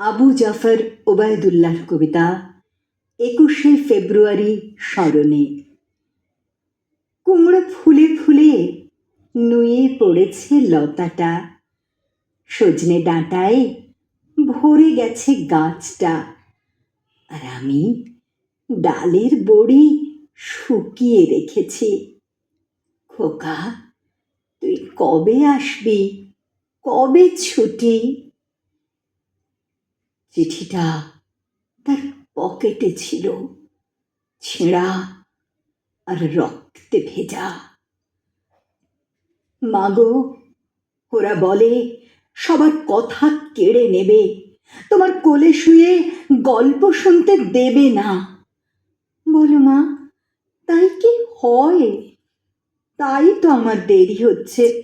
আবু জাফর ওবায়দুল্লাহর কবিতা একুশে ফেব্রুয়ারি স্মরণে। কুমড়ো ফুলে ফুলে নুয়ে পড়েছে লতাটা। সজনে ডাঁটায় ভরে গেছে গাছটা। আর আমি ডালের বড়ি শুকিয়ে রেখেছি। খোকা, তুই কবে আসবি? কবে ছুটি? চিঠিটা তার পকেটে ছিল। ছেঁড়া আর রক্তে ভেজা। মাগো, ওরা বলে, সবার কথা কেড়ে নেবে। তোমার কোলে শুয়ে গল্প শুনতে দেবে না। বলো মা, তাই কি হয়? তাই তো আমার দেরি হচ্ছে।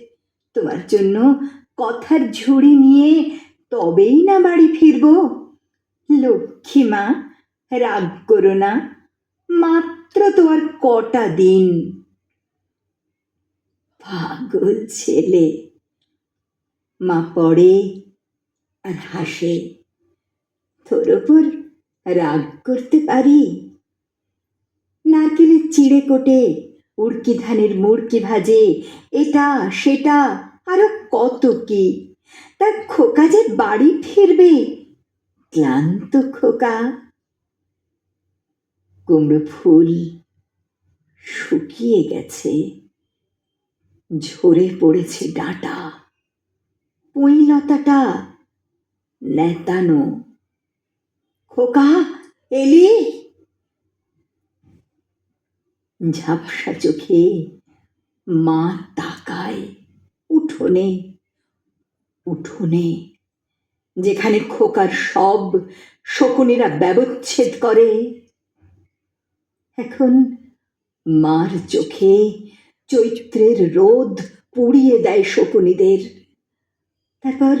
তোমার জন্য কথার ঝুড়ি নিয়ে তবেই না বাড়ি ফিরব। লক্ষ্মী মা রাগ করো না, মাত্র তো আর কটা দিন। পাগল ছেলে। মা পড়ে আর হাসে। তোর ওপর রাগ করতে পারি? নারকেলের চিড়ে কোটে, উড়কি ধানের মুড়কি ভাজে, এটা, সেটা, আরও কত কি? তার খোকা যে বাড়ি ফিরবে ক্লান্ত খোকা কুমড়ো ফুল শুকিয়ে গেছে, ঝরে পড়েছে ডাঁটা। পুঁইলতাটা নেতানো। খোকা, এলি? ঝাপসা চোখে মা তাকায় উঠোনে উঠোনে। যেখানে খোকার সব শকুনিরা ব্যবচ্ছেদ করে। এখন মার চোখে চৈত্রের রোদ পুড়িয়ে দেয় শকুনিদের। তারপর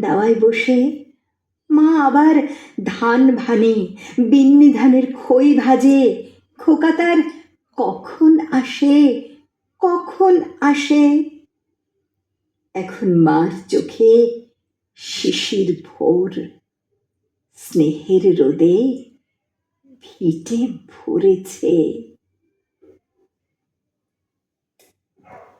দাওয়ায় বসে মা আবার ধান ভানে, বিন্নি ধানের খই ভাজে। খোকা তার কখন আসে? কখন আসে? এখন মার চোখে শিশির ভোর স্নেহের রোদে ভিটে ভরেছে।